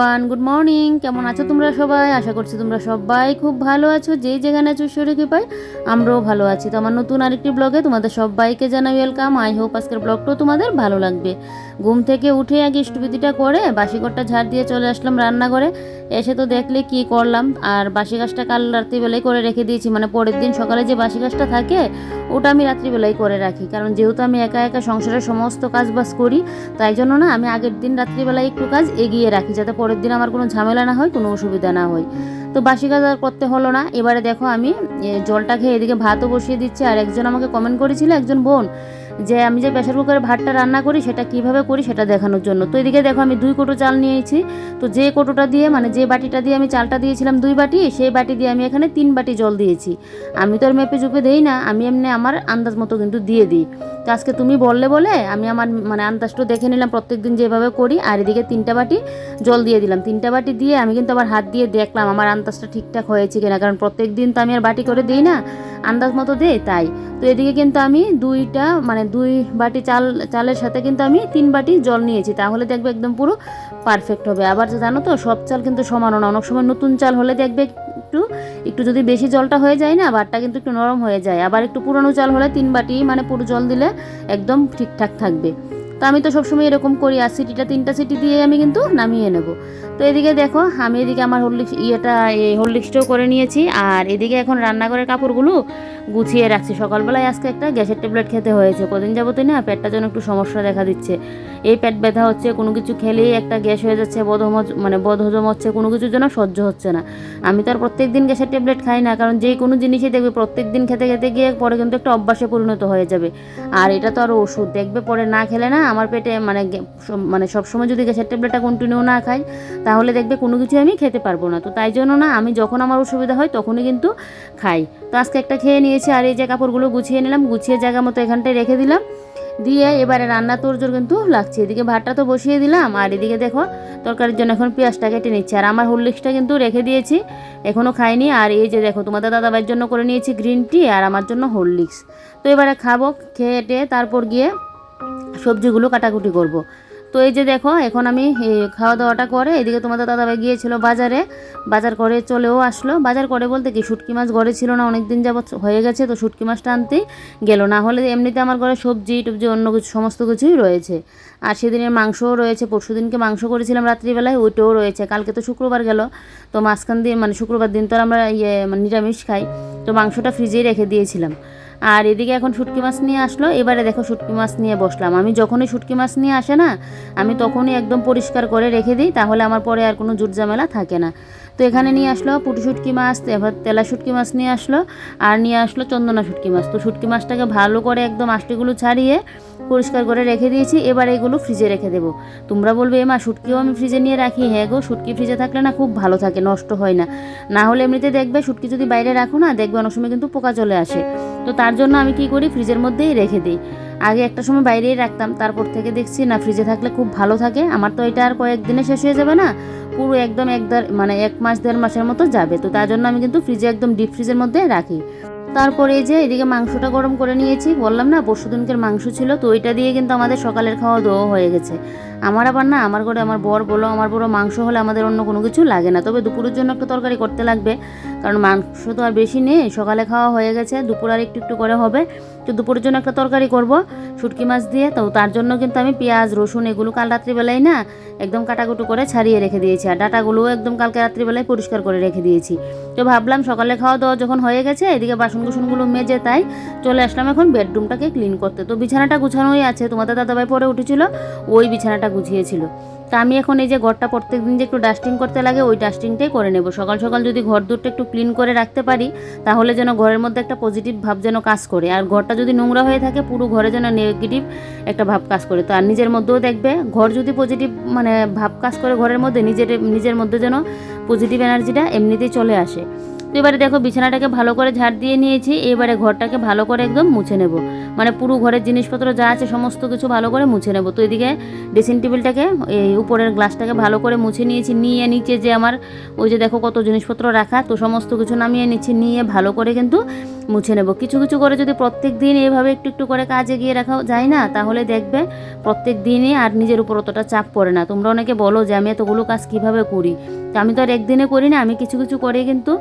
Everyone good morning কেমন আছো তোমরা সবাই? আশা করছি তোমরা সবাই খুব ভালো আছো। যেই যেখানে আছো ঈশ্বরে কৃপায়, আমরাও ভালো আছি। তো আমার নতুন আরেকটি ব্লগে তোমাদের সবাইকে জানাই ওয়েলকাম আই হোপ আজকের ব্লগটাও তোমাদের ভালো লাগবে। ঘুম থেকে উঠে আগে ইষ্টবিধিটা করে বাসি ঘরটা ঝাড় দিয়ে চলে আসলাম রান্নাঘরে। এসে তো দেখলে কি করলাম, আর বাসি গাছটা কাল রাত্রিবেলায় করে রেখে দিয়েছি। মানে পরের দিন সকালে যে বাসি গাছটা থাকে, ওটা আমি রাত্রিবেলায় করে রাখি। কারণ যেহেতু আমি একা একা সংসারের সমস্ত কাজ বাজ করি, তাই জন্য না আমি আগের দিন রাত্রিবেলায় একটু কাজ এগিয়ে রাখি, যাতে পরের দিন আমার কোনো ঝামেলা না হয়, কোনো অসুবিধা না হয়। তো বাসি কাজ আর করতে হলো না। এবারে দেখো আমি জলটা খেয়ে এদিকে ভাতও বসিয়ে দিচ্ছি, আর একজন আমাকে কমেন্ট করেছিল, একজন বোন যে আমি যে প্রেশার কুকারে ভাতটা রান্না করি, সেটা কীভাবে করি সেটা দেখানোর জন্য। তো এদিকে দেখো আমি দুই কোটো চাল নিয়েছি। তো যে কোটোটা দিয়ে মানে যে বাটিটা দিয়ে আমি চালটা দিয়েছিলাম দুই বাটি, সেই বাটি দিয়ে আমি এখানে তিন বাটি জল দিয়েছি। আমি তো আর মেপে চুপে দেই না, আমি এমনি আমার আন্দাজ মতো কিন্তু দিয়ে দিই। তো আজকে তুমি বললে বলে, আমি আমার মানে আন্দাজটা দেখে নিলাম প্রত্যেক দিন যেভাবে করি, আর এদিকে তিনটা বাটি জল দিয়ে দিলাম। তিনটা বাটি দিয়ে আমি কিন্তু আবার হাত দিয়ে দেখলাম আমার আন্দাজটা ঠিকঠাক হয়েছে কিনা, কারণ প্রত্যেক দিন তো আমি আর বাটি করে দিই না, আন্দাজ মতো দেই তাই। তো এদিকে কিন্তু আমি দুইটা মানে দুই বাটি চাল, চালের সাথে কিন্তু আমি তিন বাটি জল নিয়েছি। তাহলে দেখবে একদম পুরো পারফেক্ট হবে। আবার জানো তো, সব চাল কিন্তু সমানও না। অনেক সময় নতুন চাল হলে দেখবে একটু একটু যদি বেশি জলটা হয়ে যায় না বাটটা কিন্তু একটু নরম হয়ে যায়। আবার একটু পুরনো চাল হলে তিন বাটি মানে পুরো জল দিলে একদম ঠিকঠাক থাকবে। তো আমি তো সবসময় এরকম করি। আর সিটিটা, তিনটা সিটি দিয়ে আমি কিন্তু নামিয়ে নেব। তো এদিকে দেখো, আমি এদিকে আমার হরলিক্স ইয়েটা এই হরলিক্সটাও করে নিয়েছি। আর এদিকে এখন রান্নাঘরের কাপড়গুলো গুছিয়ে রাখছি। সকালবেলায় আজকে একটা গ্যাসের ট্যাবলেট খেতে হয়েছে। কদিন যাবতই না পেটটা যেন একটু সমস্যা দেখা দিচ্ছে। এই পেট ব্যথা হচ্ছে, কোনো কিছু খেলেই একটা গ্যাস হয়ে যাচ্ছে বদহম মানে বদহজম হচ্ছে, কোনো কিছুর জন্য সহ্য হচ্ছে না। আমি তো আর প্রত্যেক দিন গ্যাসের ট্যাবলেট খাই না, কারণ যে কোনো জিনিসই দেখবে, প্রত্যেক দিন খেতে খেতে গিয়ে পরে কিন্তু একটা অভ্যাসে পরিণত হয়ে যাবে। আর এটা তো আরও ওষুধ। দেখবে পরে না খেলে না আমার পেটে মানে মানে সবসময় যদি গ্যাসের ট্যাবলেটটা কন্টিনিউ না খাই তাহলে দেখবে কোনো কিছু আমি খেতে পারব না। তো তাই জন্য না, আমি যখন আমার অসুবিধা হয় তখনই কিন্তু খাই। তো আজকে একটা খেয়ে নিয়েছি, আর এই যে কাপড়গুলো গুছিয়ে নিলাম, গুছিয়ে জায়গা মতো এখানটায় রেখে দিলাম। দিয়ে এবারে রান্না তোরজোর কিন্তু লাগছে। এদিকে ভাতটা তো বসিয়ে দিলাম, আর এদিকে দেখো তরকারির জন্য এখন পেঁয়াজটা কেটে নিচ্ছি। আর আমার হরলিক্সটা কিন্তু রেখে দিয়েছি এখনও খাইনি। আর এই যে দেখো, তোমাদের দাদাভাইয়ের জন্য করে নিয়েছি গ্রিন টি আর আমার জন্য হরলিক্স তো এবারে খাব খেয়ে টেয়ে তারপর গিয়ে সবজিগুলো কাটাকুটি করব। তো এই যে দেখো, এখন আমি খাওয়া দাওয়াটা করে এদিকে তোমাদের দাদাভাই গিয়েছিল বাজারে। বাজার করে চলেও আসলো। বাজার করে বলতে কি, শুটকি মাছ ঘরে ছিল না অনেক দিন যাবৎ হয়ে গেছে, তো শুটকি মাছটা আনতে গেল। না হলে এমনিতে আমার ঘরে সবজি, টবজি, অন্য কিছু, সমস্ত কিছুই রয়েছে। আর সেদিনের মাংসও রয়েছে। পরশু দিনকে মাংস করেছিলাম রাত্রিবেলায়, ওইটাও রয়েছে। কালকে তো শুক্রবার গেল। তো মাঝখান দিয়ে মানে শুক্রবার দিন তো আমরা ইয়ে মানে নিরামিষ খাই। তো মাংসটা ফ্রিজেই রেখে দিয়েছিলাম। আর এদিকে এখন শুটকি মাছ নিয়ে আসলো। এবারে দেখো শুটকি মাছ নিয়ে বসলাম। আমি যখনই শুটকি মাছ নিয়ে আসে না, আমি তখনই একদম পরিষ্কার করে রেখে দিই, তাহলে আমার পরে আর কোনো জুট ঝামেলা থাকে না। তো এখানে নিয়ে আসলো পুটি শুটকি মাছ, এবার তেলা শুটকি মাছ নিয়ে আসলো, আর নিয়ে আসলো চন্দনা শুটকি মাছ। তো শুটকি মাছটাকে ভালো করে একদম আষ্টিগুলো ছাড়িয়ে পরিষ্কার করে রেখে দিয়েছি, এবার এগুলো ফ্রিজে রেখে দেবো। তোমরা বলবে, এ মা, শুটকিও আমি ফ্রিজে নিয়ে রাখি? হ্যাঁ গো, শুটকি ফ্রিজে থাকলে না খুব ভালো থাকে, নষ্ট হয় না। না হলে এমনিতে দেখবে শুটকি যদি বাইরে রাখো না, দেখবে অনেক সময় কিন্তু পোকা চলে আসে। তো তার জন্য আমি কি করি ফ্রিজের মধ্যেই রেখে দিই। আগে একটা সময় বাইরেই রাখতাম, তারপর থেকে দেখছি, না ফ্রিজে থাকলে খুব ভালো থাকে, আমার তো এটা আর কয়েকদিনে শেষ হয়ে যাবে না। পুরো একদম এক মানে এক মাস, দেড় মাসের মতো যাবে। তো তার জন্য আমি কিন্তু ফ্রিজে একদম ডিপ ফ্রিজের মধ্যে রাখি। তারপরে এই যে এদিকে মাংসটা গরম করে নিয়েছি। বললাম না, পরশু দিনকের মাংস ছিল, তো ওইটা দিয়ে কিন্তু আমাদের সকালের খাওয়া দোয়া হয়ে গেছে। আমার আবার না, আমার ঘরে আমার বর বলো, আমার বড় মাংস হলে আমাদের অন্য কোনো কিছু লাগে না। তবে দুপুরের জন্য একটা তরকারি করতে লাগবে, কারণ মাংস তো আর বেশি নেই, সকালে খাওয়া হয়ে গেছে, দুপুর আর একটু একটু করে হবে। তো দুপুরের জন্য একটা তরকারি করব, শুটকি মাছ দিয়ে। তো তার জন্য কিন্তু আমি পেঁয়াজ, রসুন এগুলো কাল রাত্রিবেলায় না একদম কাটাকুটো করে ছাড়িয়ে রেখে দিয়েছি। আর ডাটাগুলোও একদম কালকে রাত্রিবেলায় পরিষ্কার করে রেখে দিয়েছি। তো ভাবলাম সকালে খাওয়া দাওয়া যখন হয়ে গেছে, এদিকে বাসন কুসনগুলো মেজে তাই চলে আসলাম এখন বেডরুমটাকে ক্লিন করতে। তো বিছানাটা গুছানোই আছে, তোমাদের দাদাভাই পরে উঠেছিল, ওই বিছানাটা গুছিয়েছিল। তা আমি এখন এই যে ঘরটা প্রত্যেক দিন যে একটু ডাস্টিং করতে লাগে, ওই ডাস্টিংটাই করে নেব। সকাল সকাল যদি ঘর দুটো একটু ক্লিন করে রাখতে পারি, তাহলে যেন ঘরের মধ্যে একটা পজিটিভ ভাব যেন কাজ করে। আর ঘরটা যদি নোংরা হয়ে থাকে, পুরো ঘরে যেন নেগেটিভ একটা ভাব কাজ করে। তো আর নিজের মধ্যেও দেখবে, ঘর যদি পজিটিভ মানে ভাব কাজ করে ঘরের মধ্যে, নিজের নিজের মধ্যে যেন পজিটিভ এনার্জিটা এমনিতেই চলে আসে। তো এবারে দেখো বিছানাটাকে ভালো করে ঝাড় দিয়ে নিয়েছি, এবারে ঘরটাকে ভালো করে একদম মুছে নেব। মানে পুরো ঘরের জিনিসপত্র যা আছে সমস্ত কিছু ভালো করে মুছে নেব। তো এদিকে ড্রেসিং টেবিলটাকে এই উপরের গ্লাসটাকে ভালো করে মুছে নিয়েছি, নিয়ে নিচে যে আমার ওই যে দেখো কত জিনিসপত্র রাখা, তো সমস্ত কিছু নামিয়ে নিচ্ছি, নিয়ে ভালো করে কিন্তু মুছে নেব। কিছু কিছু করে যদি প্রত্যেক দিন এভাবে একটু একটু করে কাজে গিয়ে রাখা যায় না, তাহলে দেখবে প্রত্যেক দিনই আর নিজের উপর অতটা চাপ পড়ে না। তোমরা অনেকে বলো যে আমি এতগুলো কাজ কীভাবে করি? তো আমি তো আর একদিনে করি না, আমি কিছু কিছু করে কিন্তু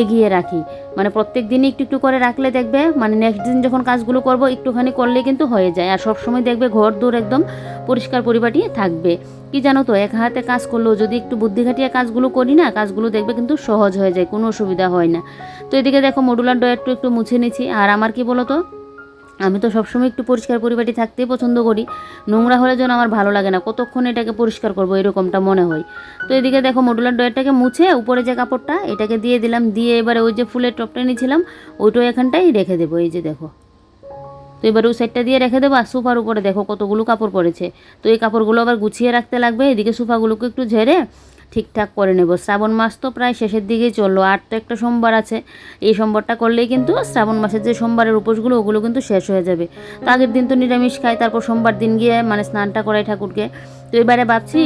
এগিয়ে রাখি। মানে প্রত্যেক দিনই একটু একটু করে রাখলে দেখবে মানে নেক্সট দিন যখন কাজগুলো করব, একটুখানি করলে কিন্তু হয়ে যায়। আর সবসময় দেখবে ঘর দূর একদম পরিষ্কার পরিপাটি থাকবে। কি জানো তো, এক হাতে কাজ করলেও যদি একটু বুদ্ধি খাটিয়ে কাজগুলো করি না, কাজগুলো দেখবে কিন্তু সহজ হয়ে যায়, কোনো অসুবিধা হয় না। তো এদিকে দেখো মডুলার ডয়ারটা একটু মুছে নিচ্ছি। আর আমার কি বলো তো আমি তো সবসময় একটু পরিষ্কার পরিপাটি থাকতেই পছন্দ করি। নোংরা হলে যেন আমার ভালো লাগে না, কতক্ষণ এটাকে পরিষ্কার করব এরকমটা মনে হয়। তো এদিকে দেখো মডুলার ডয়ারটাকে মুছে উপরে যে কাপড়টা, এটাকে দিয়ে দিলাম, দিয়ে এবারে ওই যে ফুলের টপটা নিয়েছিলাম ওইটাও এখানটাই রেখে দেবো, এই যে দেখো। তো এবার ওই সাইডটা দিয়ে রেখে দেবো, আর সোফার উপরে দেখো কতগুলো কাপড় পড়েছে। তো এই কাপড়গুলো আবার গুছিয়ে রাখতে লাগবে, এদিকে সোফাগুলোকে একটু ঝেড়ে ঠিকঠাক করে নেব। শ্রাবণ মাস তো প্রায় শেষের দিকেই চলল, আর তো একটা সোমবার আছে। এই সোমবারটা করলেই কিন্তু শ্রাবণ মাসের যে সোমবারের উপোসগুলো, ওগুলো কিন্তু শেষ হয়ে যাবে। তো আগের দিন তো নিরামিষ খাই, তারপর সোমবার দিন গিয়ে মানে স্নানটা করাই ঠাকুরকে। তো এবারে ভাবছি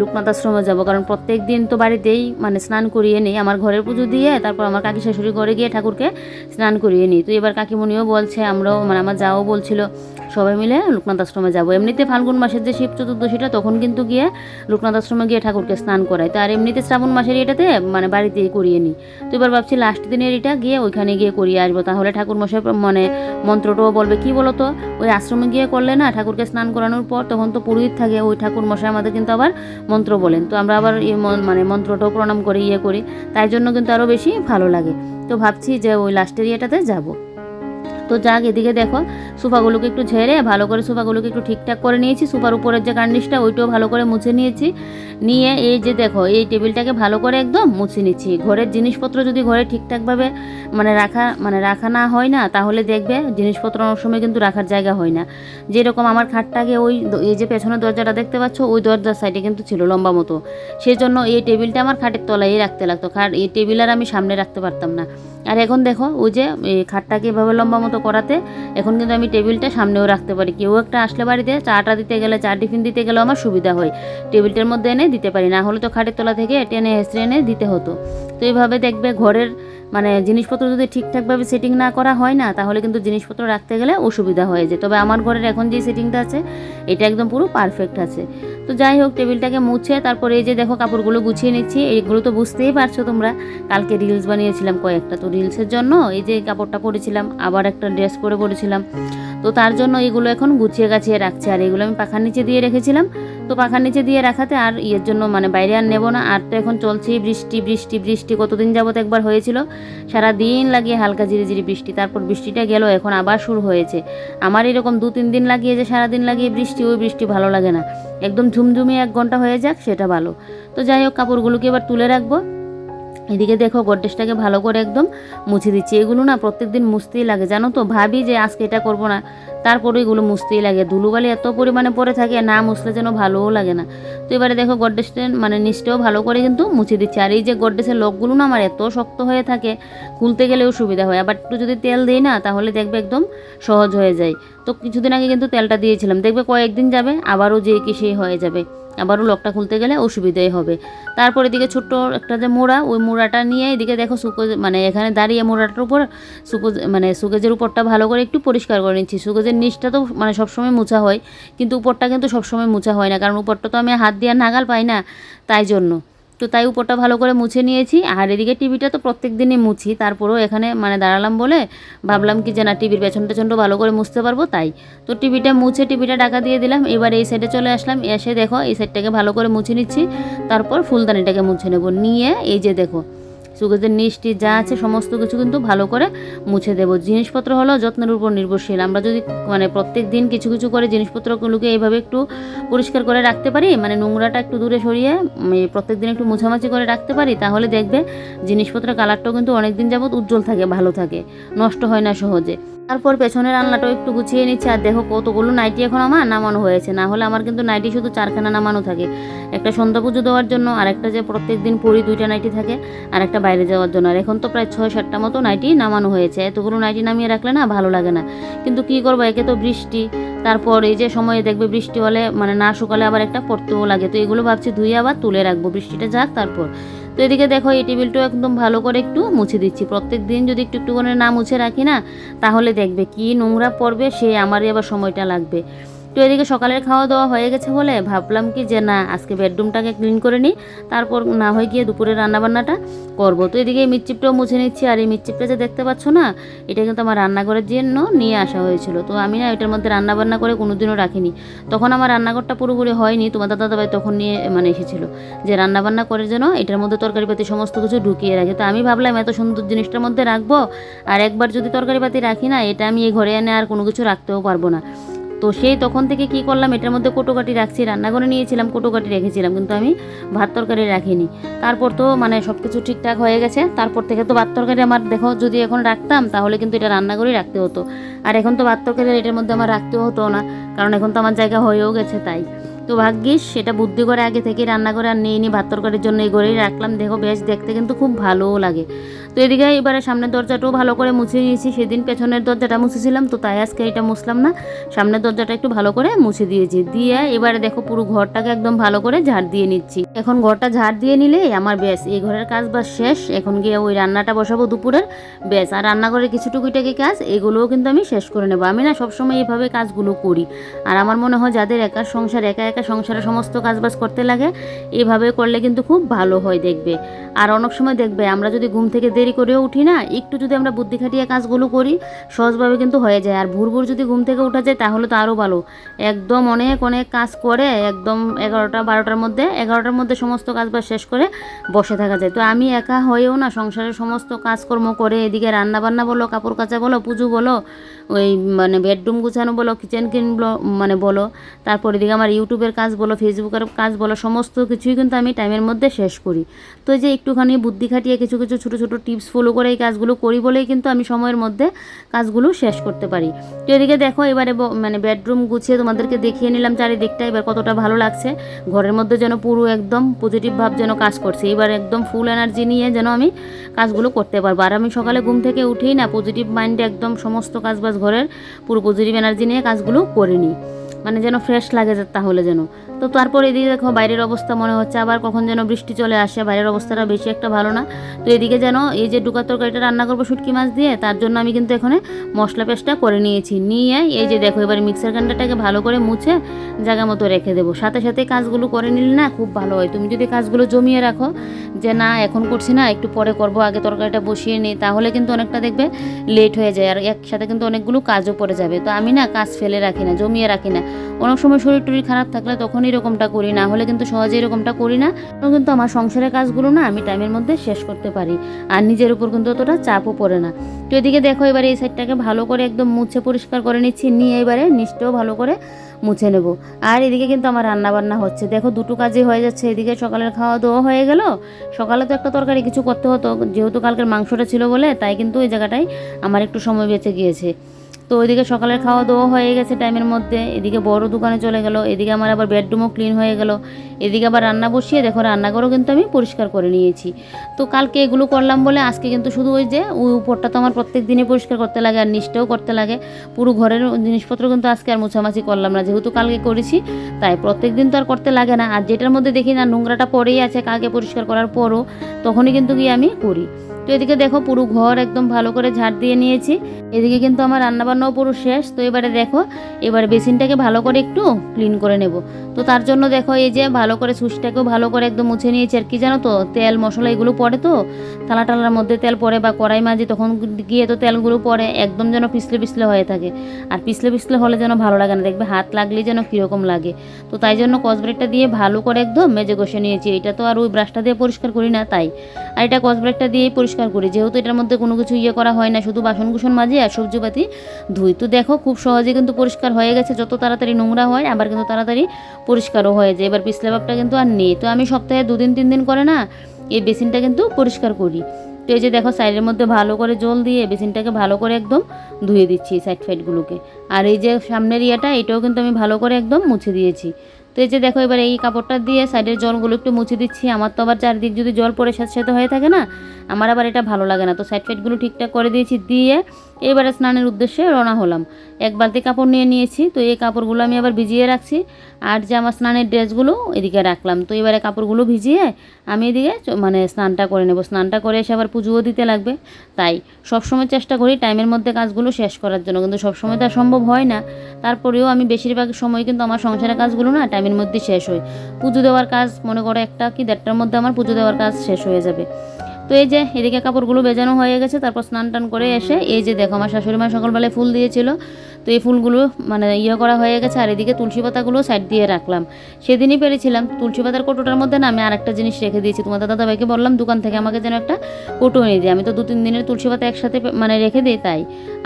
লোকনাথ আশ্রমে যাব, কারণ প্রত্যেক দিন তো বাড়িতেই মানে স্নান করিয়ে নিই। আমার ঘরের পুজো দিয়ে তারপর আমার কাকি শাশুড়ি ঘরে গিয়ে ঠাকুরকে স্নান করিয়ে নিই। তো এবার কাকিমণিও বলছে, আমরাও মানে আমার যাও বলছিল, সবাই মিলে লোকনাথ আশ্রমে যাব। এমনিতে ফাল্গুন মাসের যে শিব চতুর্দশীটা, তখন কিন্তু গিয়ে লোকনাথ আশ্রমে গিয়ে ঠাকুরকে স্নান করায়। তো আর এমনিতে শ্রাবণ মাসের এটাতে মানে বাড়িতেই করিয়ে নিই। তো এবার ভাবছি লাস্ট দিনের এটা গিয়ে ওইখানে গিয়ে করিয়ে আসব। তাহলে ঠাকুর মশাই মানে মন্ত্রটাও বলবে, কি বলো তো ওই আশ্রমে গিয়ে করলে না, ঠাকুরকে স্নান করানোর পর তখন তো পুরোহিত থাকে, ওই ঠাকুর মশাই আমাদের কিন্তু আবার মন্ত্র বলেন। তো আমরা আবার এই মানে মন্ত্রটাও প্রণাম করে ইয়ে করি, তাই জন্য কিন্তু আরও বেশি ভালো লাগে। তো ভাবছি যে ওই লাস্টের ইয়েটাতে যাব। তো যাক, এদিকে দেখো, সোফাগুলোকে একটু ঝেড়ে, ভালো করে সোফাগুলোকে একটু ঠিকঠাক করে নিয়েছি। সোফার উপরের যে কার্নিশটা, ওইটাও ভালো করে মুছে নিয়েছি। নিয়ে এই যে দেখো, এই টেবিলটাকে ভালো করে একদম মুছে নিচ্ছি। ঘরের জিনিসপত্র যদি ঘরে ঠিকঠাকভাবে মানে রাখা মানে রাখা না হয় না, তাহলে দেখবে জিনিসপত্র অনেক সময় কিন্তু রাখার জায়গা হয় না। যেরকম আমার খাটটাকে ওই এই যে পেছনের দরজাটা দেখতে পাচ্ছ, ওই দরজার সাইডে কিন্তু ছিল লম্বা মতো। সেই জন্য এই টেবিলটা আমার খাটের তলায় রাখতে লাগতো খাট এই টেবিল আর আমি সামনে রাখতে পারতাম না। আর এখন দেখো, ওই যে, এই খাটটাকে এভাবে লম্বা মতো করাতে, এখন কিন্তু আমি টেবিলটা সামনেও রাখতে পারি। কেউ একটা আসলে বাড়িতে চাটা দিতে গেলে, চা টিফিন দিতে গেলেও আমার সুবিধা হয়। টেবিলটার মধ্যে এনে দিতে পারি, না হলে তো খাটের তলা থেকে টেনে হেসড়ে এনে দিতে হতো। তো এইভাবে দেখবে ঘরের মানে জিনিসপত্র যদি ঠিকঠাকভাবে সেটিং না করা হয় না, তাহলে কিন্তু জিনিসপত্র রাখতে গেলে অসুবিধা হয়ে যায়। তবে আমার ঘরের এখন যে সেটিংটা আছে, এটা একদম পুরো পারফেক্ট আছে। তো যাই হোক, টেবিলটাকে মুছে তারপরে এই যে দেখো কাপড়গুলো গুছিয়ে নিচ্ছি এইগুলো তো বুঝতেই পারছ তোমরা। কালকে রিলস বানিয়েছিলাম কয়েকটা, তো রিলসের জন্য এই যে কাপড়টা পরেছিলাম, আবার একটা ড্রেস পরে পরেছিলাম। তো তার জন্য এগুলো এখন গুছিয়ে গাছিয়ে রাখছি। আর এগুলো আমি পাখার নিচে দিয়ে রেখেছিলাম। তো পাখার নিচে দিয়ে রাখাতে আর ইয়ের জন্য মানে বাইরে আর নেব না। আর তো এখন চলছেই বৃষ্টি বৃষ্টি বৃষ্টি। কতদিন যাবত একবার হয়েছিল? সারা দিন লাগিয়ে হালকা ঝিরিঝিরি বৃষ্টি। তারপর বৃষ্টিটা গেল, এখন আবার শুরু হয়েছে। আমার এরকম দু, তিন দিন লাগিয়ে যে সারাদিন লাগিয়ে বৃষ্টি, ওই বৃষ্টি ভালো লাগে না। একদম ঝুমঝুমি এক ঘণ্টা হয়ে যাক, সেটা ভালো। তো যাই হোক, কাপড়গুলোকে এবার তুলে রাখব। এদিকে দেখো, গড্রেজটাকে ভালো করে একদম মুছে দিচ্ছি। এগুলো না প্রত্যেকদিন মুছতেই লাগে, জানো তো? ভাবি যে আজকে এটা করব না। তারপরে এগুলো মুছতেই লাগে। ধুলোবালি এত পরিমাণে পড়ে থাকে, না মুছলে যেন ভালোও লাগে না। তো এবারে দেখো গড্রেজটা মানে নিচটাও ভালো করে কিন্তু মুছে দিচ্ছে। আর এই যে গড্রেজের লকগুলো না আমার এত শক্ত হয়ে থাকে, খুলতে গেলেও সুবিধা হয়। আবার একটু যদি তেল দিই না, তাহলে দেখবে একদম সহজ হয়ে যায়। তো কিছুদিন আগে কিন্তু তেলটা দিয়েছিলাম। দেখবে কয়েকদিন যাবে, আবারও যে কি সেই হয়ে যাবে। আবারও লকটা খুলতে গেলে অসুবিধাই হবে। তারপর এদিকে ছোট্ট একটা যে মোড়া, ওই মোড়াটা নিয়ে এদিকে দেখো সুকোজ মানে এখানে দাঁড়িয়ে মোড়াটার উপর সুকোজ মানে সুকেজের উপরটা ভালো করে একটু পরিষ্কার করে নিচ্ছি। সুকেজের নিচটা তো মানে সবসময় মোছা হয়, কিন্তু উপরটা কিন্তু সবসময় মোছা হয় না, কারণ উপরটা তো আমি হাত দিয়ে নাগাল পাই না তাই জন্য। তো তাই উপরটা ভালো করে মুছে নিয়েছি, আর এদিকে টিভিটা তো প্রত্যেক দিনই মুছি, তারপরেও এখানে মানে দাঁড়ালাম বলে ভাবলাম কি যে না টিভির পেছন টেছনটা ভালো করে মুছতে পারব তাই। তো টিভিটা মুছে, টিভিটা ঢাকা দিয়ে দিলাম, এবার এই সাইডে চলে আসলাম, এসে দেখো এই সাইডটাকে ভালো করে মুছে নিচ্ছি, তারপর ফুলদানিটাকে মুছে নেব, নিয়ে এই যে দেখো সুগেজের নিষ্টি যা আছে, সমস্ত কিছু কিন্তু ভালো করে মুছে দেবো। জিনিসপত্র হলো যত্নের উপর নির্ভরশীল। আমরা যদি মানে প্রত্যেক দিন কিছু কিছু করে জিনিসপত্রগুলোকে এইভাবে একটু পরিষ্কার করে রাখতে পারি মানে নোংরাটা একটু দূরে সরিয়ে প্রত্যেক দিন একটু মোছামাছি করে রাখতে পারি, তাহলে দেখবে জিনিসপত্রের কালারটাও কিন্তু অনেক দিন যাবত উজ্জ্বল থাকে, ভালো থাকে, নষ্ট হয় না সহজে। তারপর পেছনের রান্নাটাও একটু গুছিয়ে নিচ্ছে, আর দেখো কতগুলো নাইটি এখন আমার নামানো হয়েছে। না হলে আমার কিন্তু নাইটি শুধু চারখানা নামানো থাকে। একটা সন্ধ্যা পুজো দেওয়ার জন্য আর একটা যে প্রত্যেক দিন পরি দুইটা নাইটি থাকে আর একটা বাইরে যাওয়ার জন্য। আর এখন তো প্রায় ছয় সাতটা মতো নাইটি নামানো হয়েছে। এতগুলো নাইটি নামিয়ে রাখলে না ভালো লাগে না। কিন্তু কি করব, একে তো বৃষ্টি। তারপর এই যে সময়ে দেখবে বৃষ্টি হলে মানে না শুকালে আবার একটা পড়তেও লাগে। তো এগুলো ভাবছি ধুয়ে আবার তুলে রাখব। বৃষ্টিটা যাক তারপর। তো এদিকে দেখো, এই টেবিলটাও একদম ভালো করে একটু মুছে দিচ্ছি। প্রত্যেক দিন যদি একটু একটু করে না মুছে রাখি না, তাহলে দেখবে কি নোংরা পড়বে, সে আমারই আবার সময়টা লাগবে। তো এদিকে সকালের খাওয়া দাওয়া হয়ে গেছে বলে ভাবলাম কি যে না, আজকে বেডরুমটাকে ক্লিন করে নিই তারপর না হয়ে গিয়ে দুপুরে রান্নাবান্নাটা করব। তো এদিকে এই মিটচিপটাও মুছে নিচ্ছি আর এই মিটচিপটা যে দেখতে পাচ্ছ না, এটা কিন্তু আমার রান্নাঘরের জন্য নিয়ে আসা হয়েছিল। তো আমি না এটার মধ্যে রান্নাবান্না করে কোনোদিনও রাখিনি। তখন আমার রান্নাঘরটা পুরোপুরি হয়নি তোমার দাদাভাই তখন নিয়ে মানে এসেছিল যে রান্নাবান্না করে যেন এটার মধ্যে তরকারিপাতি সমস্ত কিছু ঢুকিয়ে রাখে। তো আমি ভাবলাম এত সুন্দর জিনিসটার মধ্যে রাখব, আর একবার যদি তরকারিপাতি রাখি না, এটা আমি এই ঘরে এনে আর কোনো কিছু রাখতেও পারব না। তো সেই তখন থেকে কি করলাম, এটার মধ্যে কোটোকাটি রাখছি, রান্নাঘরে নিয়েছিলাম, কোটোকাটি রেখেছিলাম, কিন্তু আমি ভাত তরকারি রাখিনি। তারপর তো মানে সব কিছু ঠিকঠাক হয়ে গেছে, তারপর থেকে তো ভাত তরকারি আমার দেখো যদি এখন রাখতাম, তাহলে কিন্তু এটা রান্নাঘরেই রাখতে হতো। আর এখন তো ভাত তরকারি এটার মধ্যে আমার রাখতেও হতো না, কারণ এখন তো আমার জায়গা হয়েও গেছে তাই। তো ভাগ্যিস সেটা বুদ্ধি করে আগে থেকে রান্না করে আর নিয়ে নিই ভাত তরকারির জন্য এই ঘরেই রাখলাম। দেখো বেশ দেখতে কিন্তু খুব ভালোও লাগে। তো এদিকে এবারে সামনের দরজাটাও ভালো করে মুছে নিয়েছি। সেদিন পেছনের দরজাটা মুছেছিলাম, তো তাই আজকে এটা মুছলাম না। সামনের দরজাটা একটু ভালো করে মুছে দিয়েছি। দিয়ে এবারে দেখো পুরো ঘরটাকে একদম ভালো করে ঝাড় দিয়ে নিচ্ছি। এখন ঘরটা ঝাড় দিয়ে নিলে আমার বেশ, এই ঘরের কাজ বা শেষ। এখন গিয়ে ওই রান্নাটা বসাবো দুপুরের। বেশ, আর রান্নাঘরের কিছু টুকিটাকি কাজ, এগুলোও কিন্তু আমি শেষ করে নেব। আমি না সবসময় এইভাবে কাজগুলো করি। আর আমার মনে হয় যাদের একা সংসার একা সংসারে সমস্ত কাজবাজ করতে লাগে, এভাবে করলে কিন্তু খুব ভালো হয় দেখবে। আর অনেক সময় দেখবে, আমরা যদি ঘুম থেকে দেরি করেও উঠি না, একটু যদি আমরা বুদ্ধি খাটিয়ে কাজগুলো করি, সহজভাবে কিন্তু হয়ে যায়। আর ভোর ভোর যদি ঘুম থেকে উঠা যায়, তাহলে তো আরও ভালো। একদম অনেক অনেক কাজ করে একদম এগারোটা, বারোটার মধ্যে, এগারোটার মধ্যে সমস্ত কাজবাজ শেষ করে বসে থাকা যায়। তো আমি একা হয়েও না, সংসারের সমস্ত কাজকর্ম করে এদিকে রান্না বান্না বলো কাপড় কাচা বলো, পুজো বলো, ওই মানে বেডরুম গুছানো বলো কিচেন ক্লিন মানে বলো, তারপর এদিকে আমার ইউটিউবের কাজ বলো, ফেসবুকের কাজ বলো, সমস্ত কিছুই কিন্তু আমি টাইমের মধ্যে শেষ করি। তো যে একটুখানি বুদ্ধি খাটিয়ে কিছু কিছু ছোটো ছোটো টিপস ফলো করে এই কাজগুলো করি বলেই কিন্তু আমি সময়ের মধ্যে কাজগুলো শেষ করতে পারি। তো এদিকে দেখো, এবারে মানে বেডরুম গুছিয়ে তোমাদেরকে দেখিয়ে নিলাম চারিদিকটা, এবার কতটা ভালো লাগছে। ঘরের মধ্যে যেন পুরো একদম পজিটিভ ভাব যেন কাজ করছে। এবার একদম ফুল এনার্জি নিয়ে যেন আমি কাজগুলো করতে পারব। আর আমি সকালে ঘুম থেকে উঠেই না পজিটিভ মাইন্ডে একদম সমস্ত কাজবাজ ঘরের পুরো পজিটিভ এনার্জি নিয়ে কাজগুলো করে নিই। মানে যেন ফ্রেশ লাগে যে তাহলে যেন। তো তারপর এদিকে দেখো বাইরের অবস্থা মনে হচ্ছে, আবার কখন যেন বৃষ্টি চলে আসে, বাইরের অবস্থাটা বেশি একটা ভালো না। তো এদিকে যেন এই যে ডুকা তরকারিটা রান্না করব শুটকি মাছ দিয়ে, তার জন্য আমি কিন্তু এখানে মশলা পেস্টটা করে নিয়েছি। নিয়ে এই যে দেখো, এবার মিক্সার গ্রাইন্ডারটাকে ভালো করে মুছে জায়গা মতো রেখে দেবো। সাথে সাথে কাজগুলো করে নিলে না খুব ভালো হয়। তুমি যদি কাজগুলো জমিয়ে রাখো যে না, এখন করছি না, একটু পরে করব, আগে তরকারিটা বসিয়ে নিই, তাহলে কিন্তু অনেকটা দেখবে লেট হয়ে যায়, আর একসাথে কিন্তু অনেকগুলো কাজও পড়ে যাবে। তো আমি না কাজ ফেলে রাখি না, জমিয়ে রাখি না। অনেক সময় শরীর টরীর খারাপ থাকলে তখন এরকমটা করি না, হলে কিন্তু সহজে এরকমটা করি না। কিন্তু আমার সংসারের কাজগুলো না আমি টাইমের মধ্যে শেষ করতে পারি। আর নিজের উপর কিন্তু অতটা চাপও পড়ে না। তো এদিকে দেখো এবারে এই সাইডটাকে ভালো করে একদম মুছে পরিষ্কার করে নিচ্ছি, নিয়ে এবারে নিচটাও ভালো করে মুছে নেব। আর এদিকে কিন্তু আমার রান্না বান্না হচ্ছে। দেখো দুটো কাজই হয়ে যাচ্ছে। এদিকে সকালের খাওয়া দাওয়া হয়ে গেল। সকালে তো একটা তরকারি কিছু করতে হতো। যেহেতু কালকের মাংসটা ছিল বলে, তাই কিন্তু ওই জায়গাটায় আমার একটু সময় বেঁচে গিয়েছে। তো ওইদিকে সকালের খাওয়া দাওয়া হয়ে গেছে টাইমের মধ্যে। এদিকে বড় দোকানে চলে গেল, এদিকে আমার আবার বেডরুমও ক্লিন হয়ে গেল। এদিকে আবার রান্না বসিয়ে দেখো রান্নাঘরও কিন্তু আমি পরিষ্কার করে নিয়েছি। তো কালকে এগুলো করলাম বলে আজকে কিন্তু শুধু ওই যে ওই উপরটা তো আমার প্রত্যেক দিনে পরিষ্কার করতে লাগে আর নিচটাও করতে লাগে। পুরো ঘরের জিনিসপত্র কিন্তু আজকে আর মোছামাছি করলাম না। যেহেতু কালকে করেছি, তাই প্রত্যেক দিন তো আর করতে লাগে না। আর যেটার মধ্যে দেখি না, নোংরাটা পড়েই আছে কাকে পরিষ্কার করার পরও, তখনই কিন্তু গিয়ে আমি করি। তো এদিকে দেখো পুরো ঘর একদম ভালো করে ঝাড় দিয়ে নিয়েছি। এদিকে কিন্তু আমার রান্নাবান্নাও পুরো শেষ। তো এবারে দেখো, এবারে বেসিনটাকে ভালো করে একটু ক্লিন করে নেব। তো তার জন্য দেখো এই যে ভালো করে সুচটাকেও ভালো করে একদম মুছে নিয়েছি। আর কি জানো তো, তেল, মশলা এগুলো পড়ে তো থালা টালার মধ্যে তেল পড়ে বা কড়াই মাঝে তখন গিয়ে তো তেলগুলো পড়ে, একদম যেন পিছলে পিছলে হয়ে থাকে। আর পিছলে পিছলে হলে যেন ভালো লাগে না। দেখবে হাত লাগলেই যেন কীরকম লাগে। তো তাই জন্য কসব্রেকটা দিয়ে ভালো করে একদম মেজে ঘষে নিয়েছি। এটা তো আর ওই ব্রাশটা দিয়ে পরিষ্কার করি না তাই। আর এটা কসব্রেকটা দিয়েই পরিষ্কার করি। যেহেতু এটার মধ্যে কোনো কিছু ইয়ে করা হয় না, শুধু বাসন কুসন মাঝে আর সবজিপাতি ধুই। তো দেখো, খুব সহজে কিন্তু পরিষ্কার হয়ে গেছে, যত তাড়াতাড়ি নোংরা হয়, আবার কিন্তু তাড়াতাড়ি পরিষ্কারও হয়ে যায়। এবার পিছলে ভাবটা কিন্তু আর নেই। তো আমি সপ্তাহে দুদিন তিন দিন করে না, এই বেসিনটা কিন্তু পরিষ্কার করি। তো এই যে দেখো, সাইডের মধ্যে ভালো করে জল দিয়ে বেসিনটাকে ভালো করে একদম ধুয়ে দিচ্ছি সাইড ফাইডগুলোকে আর এই যে সামনের ইয়েটা, এটাও কিন্তু আমি ভালো করে একদম মুছে দিয়েছি। তো এই যে দেখো এবার এই কাপড়টা দিয়ে সাইডের জলগুলো একটু মুছে দিচ্ছি। আমার তো আবার চারদিক যদি জল পরে সাথে সাথে হয়ে থাকে না, আমার আবার এটা ভালো লাগে না। তো সাইড ফাইডগুলো ঠিকঠাক করে দিয়েছি, দিয়ে এবারে স্নানের উদ্দেশ্যে রওনা হলাম। এক বালতি কাপড় নিয়ে নিয়েছি, তো এই কাপড়গুলো আমি আবার ভিজিয়ে রাখছি। আর যে আমার স্নানের ড্রেসগুলো এদিকে রাখলাম। তো এবারে কাপড়গুলো ভিজিয়ে আমি এদিকে মানে স্নানটা করে নেব। স্নানটা করে এসে আবার পুজোও দিতে লাগবে। তাই সবসময় চেষ্টা করি টাইমের মধ্যে কাজগুলো শেষ করার জন্য। কিন্তু সবসময় তো সম্ভব হয় না। তারপরেও আমি বেশিরভাগ সময় কিন্তু আমার সংসারের কাজগুলো না টাইমের মধ্যে শেষ হয়। পুজো দেওয়ার কাজ মনে করো একটা কি দেড়টার মধ্যে আমার পুজো দেওয়ার কাজ শেষ হয়ে যাবে। তো এই যে এদিকে কাপড়গুলো বেজানো হয়ে গেছে, তারপর স্নান টান করে এসে এই যে দেখো আমার শাশুড়ি মা সকালবেলায় ফুল দিয়েছিল। তো এই ফুলগুলো মানে ইয়ে করা হয়ে গেছে, আর এদিকে তুলসী পাতাগুলো সাইড দিয়ে রাখলাম। সেদিনই পেরেছিলাম। তুলসী পাতার কোটোটার মধ্যে না আমি আরেকটা জিনিস রেখে দিয়েছি। তোমাদের দাদা ভাইকে বললাম, দোকান থেকে আমাকে যেন একটা কোটো এনে দিই আমি তো দু তিন দিনের তুলসী পাতা একসাথে মানে রেখে দিই তাই।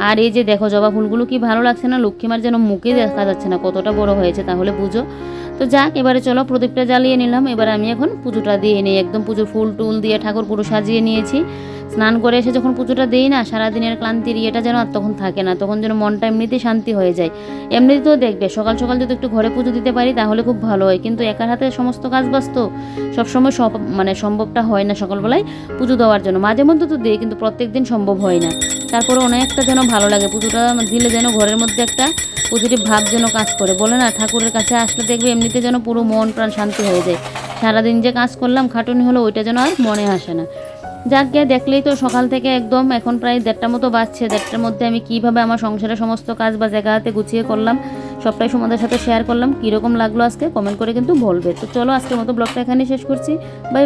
আর এই যে দেখো জবা ফুলগুলো কি ভালো লাগছে না? লক্ষ্মীমার যেন মুখে দেখা যাচ্ছে না, কতটা বড় হয়েছে, তাহলে বুঝো। তো যাক, এবারে চলো প্রদীপটা জ্বালিয়ে নিলাম। এবার আমি এখন পুজোটা দিয়ে নিই। একদম পুজো ফুল টুল দিয়ে ঠাকুর পুরো সাজিয়ে নিয়েছি। স্নান করে এসে যখন পুজোটা দিই না, সারাদিনের ক্লান্তির ইয়েটা যেন আর তখন থাকে না, তখন যেন মনটা এমনিতেই শান্তি হয়ে যায়। এমনিতেও দেখবে, সকাল সকাল যদি একটু ঘরে পুজো দিতে পারি তাহলে খুব ভালো হয়। কিন্তু একার হাতে সমস্ত কাজ ব্যস্ত, সবসময় সব মানে সম্ভবটা হয় না সকালবেলায় পুজো দেওয়ার জন্য। মাঝে মধ্যে তো দিই, কিন্তু প্রত্যেক দিন সম্ভব হয় না। তারপরে অনেকটা যেন ভালো লাগে, পুজোটা দিলে যেন ঘরের মধ্যে একটা পজিটিভ ভাব যেন কাজ করে। বলে না, ঠাকুরের কাছে আসলে দেখবে এমনিতে যেন পুরো মন প্রাণ শান্তি হয়ে যায়। সারাদিন যে কাজ করলাম, খাটুনি হলো, ওইটা যেন আর মনে আসে না। যাক গিয়ে দেখলেই তো সকাল থেকে একদম এখন প্রায় দেড়টা মতো বাজছে। দেড়টার মধ্যে আমি কীভাবে আমার সংসারের সমস্ত কাজ বা জায়গা হাতে গুছিয়ে করলাম, সবটাই তোমাদের সাথে শেয়ার করলাম, কীরকম লাগল আজকে কমেন্ট করে কিন্তু বলবে। তো চলো আজকের মতো ব্লগটা এখানে শেষ করছি। বাই